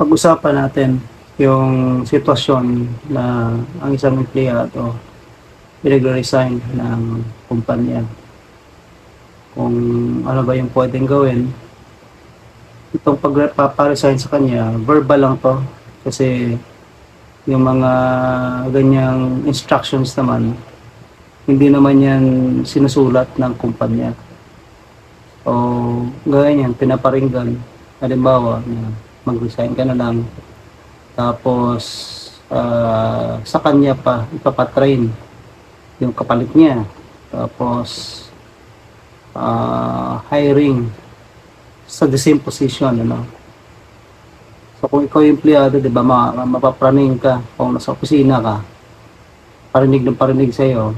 pag-usapan natin yung sitwasyon na ang isang empleyado pinag-resign ng kumpanya. Kung ano ba yung pwedeng gawin. Itong pagpaparesign sa kanya, verbal lang to. Kasi yung mga ganyang instructions naman, hindi naman yan sinusulat ng kumpanya. O gaya yan, pinaparinggan. Halimbawa, na mag-resign ka na lang. Tapos, ah, sa kanya pa, ipapatrain yung kapalit niya. Tapos, ah, hiring sa the same position, ano. So, kung ikaw yung empleyado, di ba, ma mapapraning ka kung nasa opisina ka, parinig ng parinig sa'yo,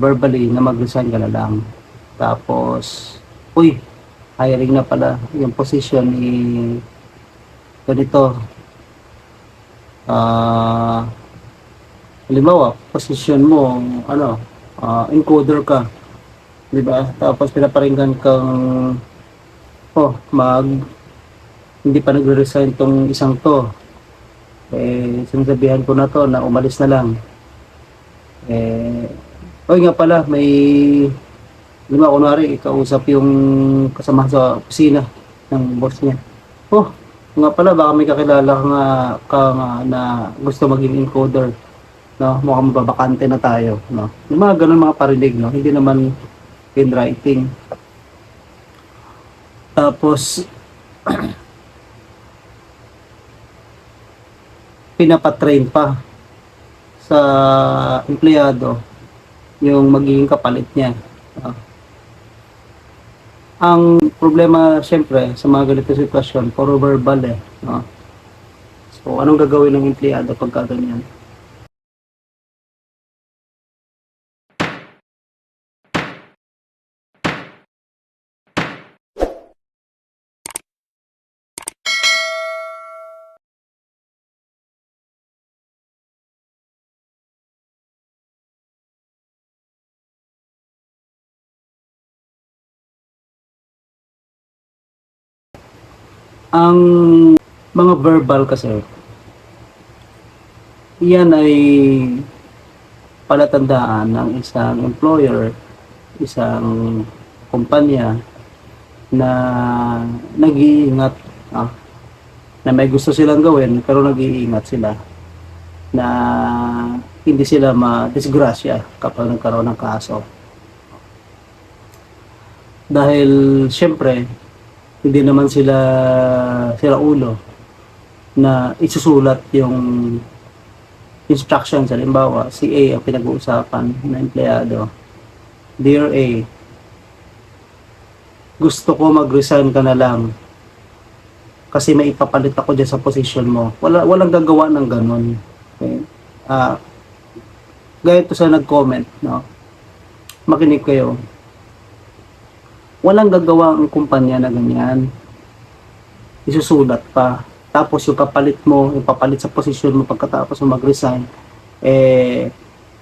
verbally, na mag-resign ka na lang. Tapos, uy, hiring na pala yung position ni ganito. Ah, halimbawa, position mo, ano, ah, encoder ka. Di ba? Tapos pinaparinggan kang, oh, mag, hindi pa nagre-resign tong isang to. Eh, sinasabihan ko na to na umalis na lang. Eh, oy nga pala, may, lima, kunwari, ikausap yung kasama sa opisina ng boss niya. Oh, nga pala, baka may kakilala ka nga, ka nga na gusto maging encoder. No? Mukhang babakante na tayo. No? Yung mga ganun mga parinig, no? hindi naman in writing. Tapos, pinapatrain pa sa empleyado yung magiging kapalit niya. Ah. Ang problema, syempre, sa mga ganito sitwasyon, puro verbal eh. No? So, anong gagawin ng empleyado pagka ganyan? Ang mga verbal kasi, yan ay palatandaan ng isang employer, isang kumpanya na nag-iingat, ah, na may gusto silang gawin pero nag-iingat sila na hindi sila ma-disgrasya kapag nagkaroon ng kaso. Dahil syempre, hindi naman sila sila ulo na isusulat yung instructions. Halimbawa si A ang pinag-uusapan na empleyado. Dear A gusto ko mag-resign ka na lang kasi may ipapalit ako dyan sa position mo. Wala, walang gagawa ng ganun. Okay? ah gaya to sa nag-comment no? makinig kayo walang gagawa ang kumpanya na ganyan. Isusulat pa. Tapos yung kapalit mo, yung papalit sa posisyon mo pagkatapos mo mag-resign, eh,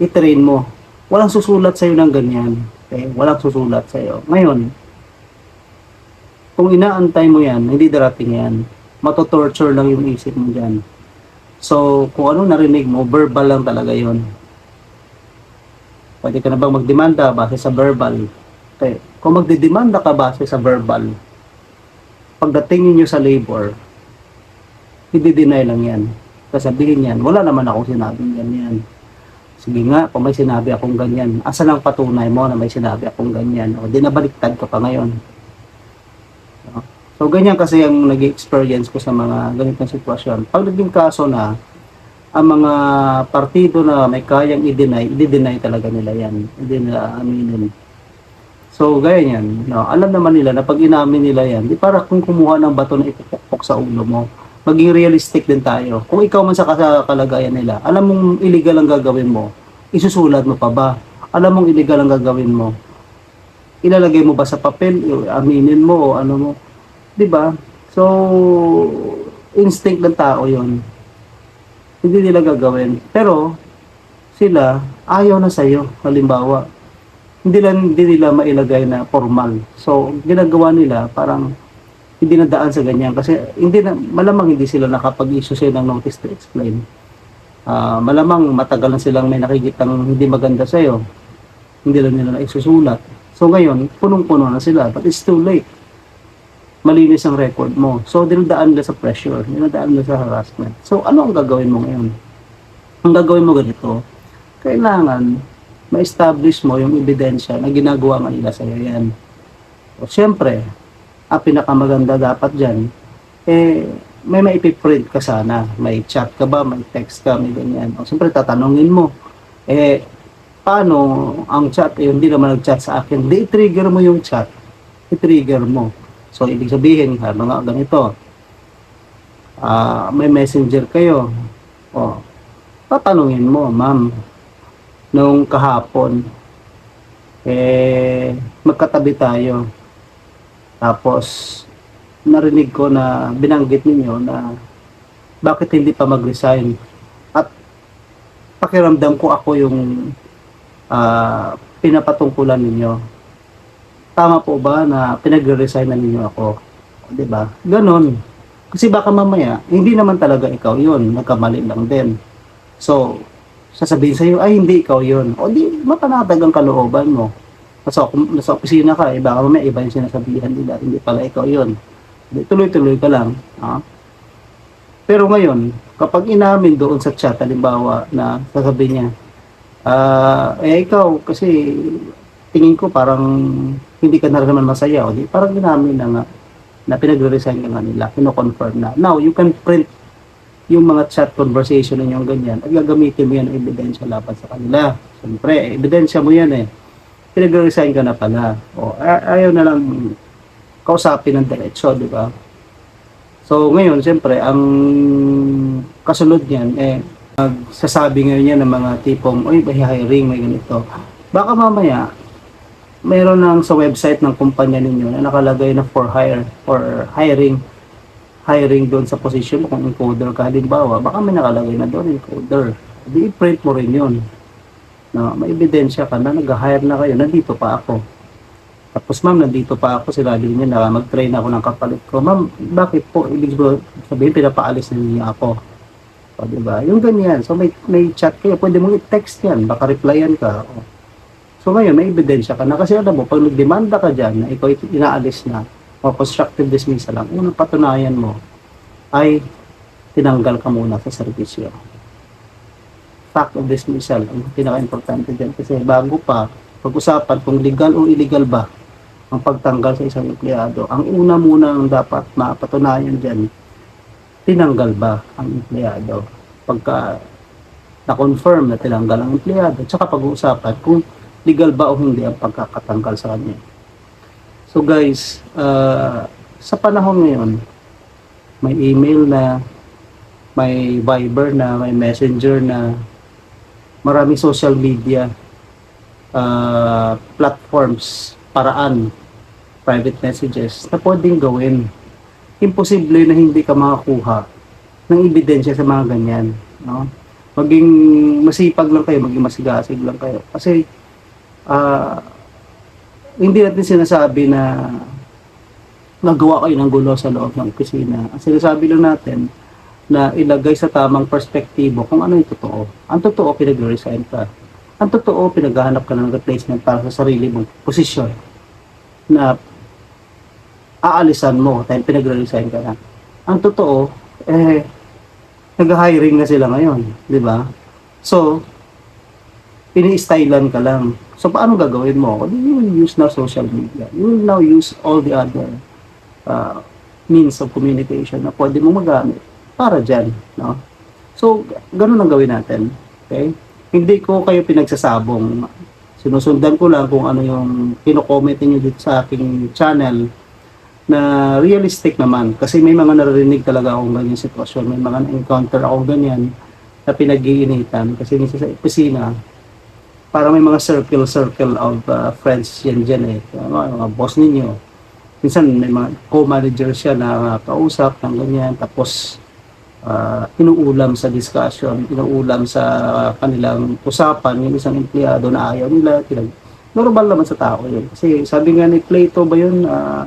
i-train mo. Walang susulat sa'yo ng ganyan. Okay? Walang susulat sa'yo. Ngayon, kung inaantay mo yan, hindi darating yan. Matotorture lang yung isip mo dyan. So, kung ano narinig mo, verbal lang talaga yon. Pwede ka na bang magdemanda base sa verbal? Okay. Kung magdedemanda ka base sa verbal, pagdating ninyo sa labor, i-deny lang yan. Sasabihin yan, wala naman akong sinabing ganyan. Sige nga, kung may sinabi akong ganyan, asa lang patunay mo na may sinabi akong ganyan? O, di nabaliktad ka pa ngayon. So, ganyan kasi ang nag experience ko sa mga ganitong sitwasyon. Pag naging kaso na, ang mga partido na may kayang i-deny, i-deny talaga nila yan. Hindi nila aminin. So, gaya yan. No, alam naman nila na pag inamin nila yan, di para kung kumuha ng bato na ipupukpok sa ulo mo, maging realistic din tayo. Kung ikaw man sa kalagayan nila, alam mong illegal ang gagawin mo, isusulat mo pa ba? Alam mong illegal ang gagawin mo, ilalagay mo ba sa papel, aminin mo o ano mo, di ba? So, instinct ng tao yon Hindi nila gagawin. Pero, sila, ayaw na sa'yo, halimbawa hindi lang hindi nila mailagay na formal. So, ginagawa nila parang hindi nadaan sa ganyan kasi hindi na, malamang hindi sila nakapag-issue ng notice to explain. Ah, malamang matagal na silang may nakikitang hindi maganda sa'yo. Hindi lang nila naisusulat. So ngayon, punong-puno na sila but it's too late. Malinis ang record mo. So dinadaan nila sa pressure, dinadaan nila sa harassment. So ano ang gagawin mo ngayon? Ang gagawin mo ganito, kailangan ma-establish mo yung ebidensya na ginagawa nga nila sa'yo yan. So, syempre, ang pinakamaganda dapat dyan, eh, may maipiprint ka sana. May chat ka ba, may text ka, may ganyan. O, siyempre, tatanungin mo, eh, paano ang chat, eh, hindi naman nag-chat sa akin. Di, trigger mo yung chat. I-trigger mo. So, ibig sabihin, ha, mga ganito, ah, may messenger kayo. O, tatanungin mo, ma'am, nung kahapon, eh, magkatabi tayo. Tapos, narinig ko na binanggit ninyo na bakit hindi pa mag-resign. At pakiramdam ko ako yung ah, pinapatungkulan ninyo. Tama po ba na pinag-resign na ninyo ako? Di ba? Ganon. Kasi baka mamaya, hindi naman talaga ikaw yun. Nagkamali lang din. So, sasabihin sa'yo, ay hindi ikaw yun. O di, mapanatag ang kalooban mo. Nasa, nasa opisina ka, eh, baka mamaya iba yung sinasabihan nila, hindi pala ikaw yun. Tuloy-tuloy ka lang. Ha? Pero ngayon, kapag inamin doon sa chat, halimbawa na sasabihin niya, ah, eh ikaw, kasi tingin ko parang hindi ka na naman masaya. O di, parang inamin na nga, na pinagre-resign ka nga nila, kino-confirm na. Now, you can print yung mga chat conversation ninyong ganyan at gagamitin mo yan ng ebidensya laban sa kanila. Siyempre, ebidensya mo yan eh. Pinag-resign ka na pala. O, ayaw na lang kausapin ng diretso, di ba? So, ngayon, siyempre, ang kasunod niyan, eh, magsasabi ngayon yan ng mga tipong, uy, may hiring, may ganito. Baka mamaya, mayroon ng sa website ng kumpanya ninyo na nakalagay na for hire or hiring hiring doon sa position mo kung encoder ka halimbawa, baka may nakalagay na doon encoder. Di i-print mo rin yun. Na may ebidensya ka na nag-hire na kayo, nandito pa ako. Tapos ma'am, nandito pa ako, sinabi niya na mag-train ako ng kapalit ko. Ma'am, bakit po? Ibig sabihin, pinapaalis na niya ako. O, di ba? Yung ganyan. So, may, may chat kayo. Pwede mo i-text yan. Baka replyan ka. O. So, ngayon, may ebidensya ka na. Kasi alam mo, pag nagdemanda ka dyan na ikaw inaalis na, o constructive dismissal lang, unang patunayan mo ay tinanggal ka muna sa serbisyo. Fact of dismissal, ang pinaka-importante dyan. Kasi bago pa, pag-usapan kung legal o illegal ba ang pagtanggal sa isang empleyado, ang una muna ang dapat mapatunayan dyan, tinanggal ba ang empleyado? Pagka na-confirm na tinanggal ang empleyado, tsaka pag-uusapan kung legal ba o hindi ang pagkakatanggal sa kanya. So guys, uh, sa panahon ngayon, may email na, may Viber na, may Messenger na, maraming social media uh, platforms, paraan, private messages na pwedeng gawin. Imposible na hindi ka makakuha ng ebidensya sa mga ganyan. No? Maging masipag lang kayo, maging masigasig lang kayo. Kasi, ah, hindi natin sinasabi na nagawa kayo ng gulo sa loob ng opisina. Ang sinasabi lang natin na ilagay sa tamang perspektibo kung ano yung totoo. Ang totoo, pinag-resign ka. Ang totoo, pinaghahanap ka ng replacement para sa sarili mong posisyon na aalisan mo dahil pinag-resign ka na. Ang totoo, eh, nag-hiring na sila ngayon, di ba? So, ini-stylan ka lang. So, paano gagawin mo? You will use now social media. You will now use all the other uh, means of communication na pwede mo magamit para dyan. No? So, ganun ang gawin natin. Okay? Hindi ko kayo pinagsasabong. Sinusundan ko lang kung ano yung kino-comment niyo dito sa aking channel na realistic naman. Kasi may mga naririnig talaga akong ganyan sitwasyon. May mga na-encounter akong ganyan na pinag-iinitan. Kasi minsan sa opisina, para may mga circle-circle of uh, friends yan dyan eh. Mga, mga boss ninyo. Minsan may mga co-manager siya na kausap ng ganyan. Tapos uh, inuulam sa discussion, inuulam sa kanilang usapan, yung isang empleyado na ayaw nila. Tinag- Normal naman sa tao yun. Kasi sabi nga ni Plato ba yun, uh,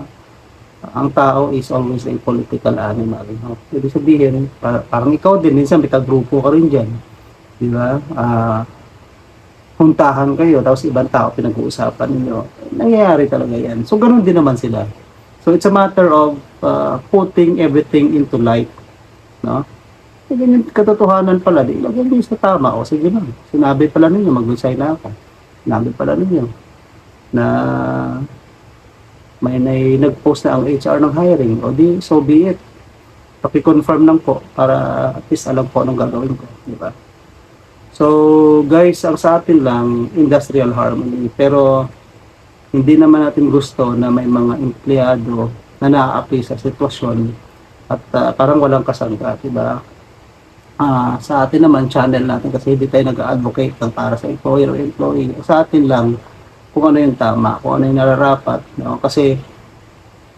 ang tao is always a political animal. No? Ibig sabihin, pa- parang ikaw din, minsan may kagrupo ka rin dyan. Di ba? Ah, puntahan kayo, tapos ibang tao pinag-uusapan ninyo. Nangyayari talaga yan. So, ganun din naman sila. So, it's a matter of uh, putting everything into light. No? E ganyan, katotohanan pala, di ilagay nyo sa tama. O sige na, sinabi pala ninyo, mag-resign na ako. Sinabi pala ninyo na may nai- nag-post na ang HR ng hiring. O di, so be it. Paki-confirm lang po para at least alam po anong gagawin ko. Di ba? So, guys, ang sa atin lang, industrial harmony. Pero, hindi naman natin gusto na may mga empleyado na naa-apply sa sitwasyon at ah, parang walang kasangga, di ba? Ah, sa atin naman, channel natin kasi hindi tayo nag-advocate para sa employer o employee. Sa atin lang, kung ano yung tama, kung ano yung nararapat. No? Kasi,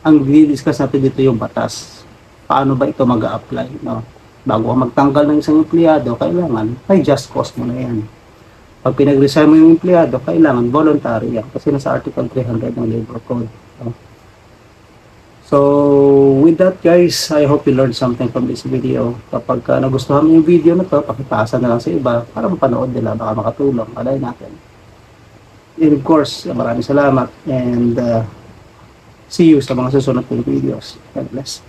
ang di-discuss natin dito yung batas. Paano ba ito mag apply no? Bago ka magtanggal ng isang empleyado, kailangan may just cause mo na yan. Pag pinag-resign mo yung empleyado, kailangan voluntary yan. Kasi nasa Article 300 ng Labor Code. So, with that guys, I hope you learned something from this video. Kapag uh, nagustuhan mo yung video na to, pakipasa na lang sa iba para mapanood nila, baka makatulong. Alay natin. And of course, maraming salamat and uh, see you sa mga susunod kong videos. God bless.